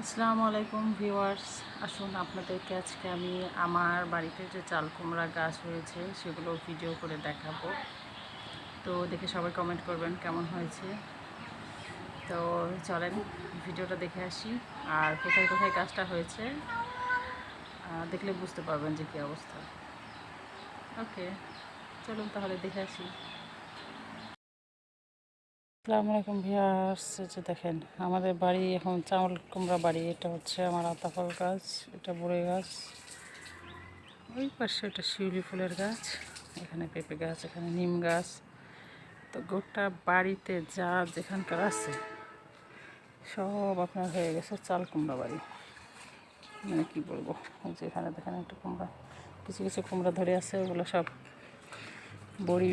আসসালামু আলাইকুম ভিউয়ার্স। আসুন আপনাদেরকে আজকে আমি আমার বাড়িতে যে চাল কুমড়া গাছ হয়েছে সেগুলো ভিডিও করে দেখাবো। তো দেখে সবাই কমেন্ট করবেন কেমন হয়েছে। তো চলেন ভিডিওটা দেখে আসি, আর কোথায় কোথায় গাছটা হয়েছে দেখলে বুঝতে পারবেন যে কী অবস্থা। ওকে চলুন তাহলে দেখে আসি। আসসালামু আলাইকুম ভিয়ার্স যে দেখেন, আমাদের বাড়ি এখন চাউল কুমড়া বাড়ি, এটা হচ্ছে আমার আতাফল গাছ, এটা বড়ই গাছ। ওই পাশে এটা শিউলি ফুলের গাছ, এখানে পেঁপে গাছ, এখানে নিম গাছ। তো গোটা বাড়িতে যা যেখানকার আছে, সব আপনার হয়ে গেছে চাল কুমড়া বাড়ি। মানে কি বলব যে এখানে দেখেন একটা কুমড়া, কিছু কিছু কুমড়া ধরে আছে, ওগুলো সব বড়ি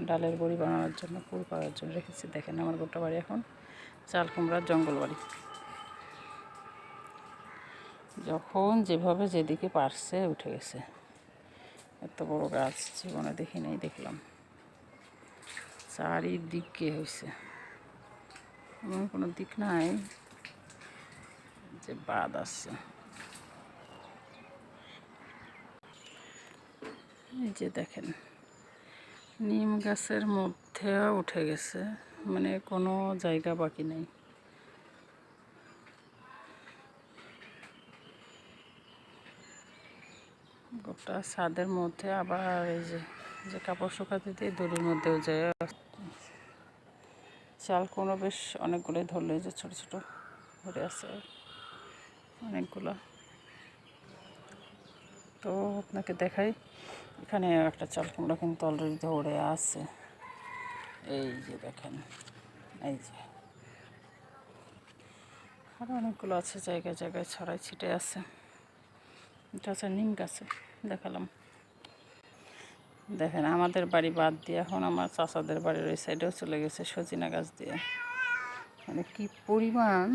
ডালের বড়ি বানানোর জন্য, পুর করার জন্য রেখেছি। দেখেন আমার গোটা বাড়ি এখন চাল কুমড়ার জঙ্গল বাড়ি। যখন যেভাবে যেদিকে পারছে উঠে গেছে। এত বড় গাছ, জীবনে দেখি নাই, দেখলাম। চারিদিকে হয়েছে এমন কোনো দিক নাই যে বাদ আছে। এই যে দেখেন। নিম গাছের মধ্যেও উঠে গেছে মানে কোনো জায়গা বাকি নেই। গোটা ছাদের মধ্যে আবার এই যে যে কাপড় শুকাতে দিয়ে দড়ির মধ্যেও যায় চাল কোনো বেশ অনেকগুলোই ধরলো যে ছোটো ছোটো ধরে আছে অনেকগুলো। তো আপনাকে দেখাই এখানে একটা চাল কুমড়া কিন্তু অলরেডি ধরে আছে। এই যে দেখেন, এই যে। আরও অনেকগুলো আছে, জায়গায় জায়গায় ছড়াই ছিটে আছে। এটা আছে নিম গাছে, দেখালাম। দেখেন, আমাদের বাড়ি বাদ দিয়ে এখন আমার চাচাদের বাড়ির ওই সাইডেও চলে গেছে, সজিনা গাছ দিয়ে। মানে কি পরিমাণ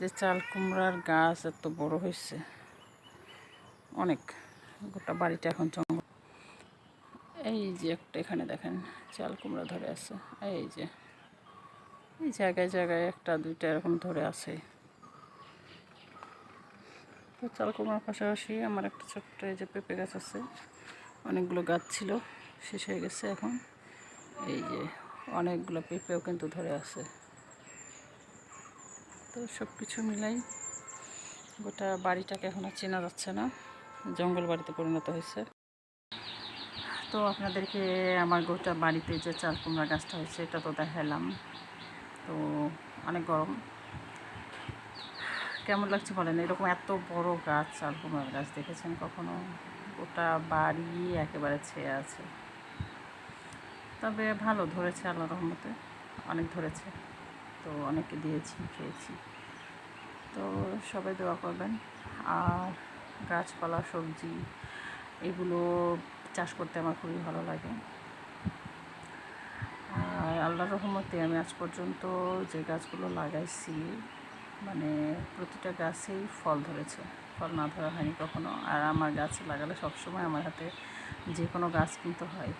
যে চাল কুমড়ার গাছ এত বড় হয়েছে। অনেক। গোটা বাড়িটা এখন জঙ্গল। এই যে একটা এখানে দেখেন, চাল কুমড়া ধরে আছে। এই যে, এই জায়গায় জায়গায় একটা, দুইটা এরকম ধরে আছে। তো চাল কুমড়ার পাশাপাশি আমার একটা ছোট্ট এই যে পেঁপে গাছ আছে। অনেকগুলো গাছ ছিল, শেষ হয়ে গেছে এখন। এই যে, অনেকগুলো পেঁপেও কিন্তু ধরে আছে। তো সব কিছু মিলাই গোটা বাড়িটাকে এখন আর চেনা যাচ্ছে না। জঙ্গল বাড়িতে পরিণত হয়েছে। তো আপনাদেরকে আমার গোটা বাড়িতে যে চাল কুমড়া গাছটা হয়েছে, এটা তো দেখালাম। তো অনেক গরম। কেমন লাগছে বলেন? এরকম এত বড় গাছ, চাল কুমড়ার গাছ দেখেছেন কখনো? গোটা বাড়ি একেবারে ছেয়ে আছে। তবে ভালো ধরেছে আল্লাহ রহমতে। অনেক ধরেছে। তো অনেকে দিয়েছি, খেয়েছি। তো সবাই দোয়া করবেন। আর গাছপালা, সবজি, এগুলো চাষ করতে আমার খুবই ভালো লাগে। আর আল্লাহর রহমতে আমি আজ পর্যন্ত যে গাছগুলো লাগাইছি মানে প্রতিটা গাছেই ফল ধরেছে। ফল না ধরা হয়নি কখনো। আর আমার গাছ লাগালে সবসময় আমার হাতে যে কোনো গাছ কিন্তু হয়।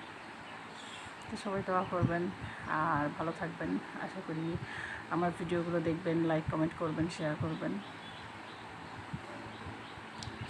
তো সবাই দোয়া করবেন আর ভালো থাকবেন। আশা করি আমার ভিডিওগুলো দেখবেন লাইক কমেন্ট করবেন শেয়ার করবেন।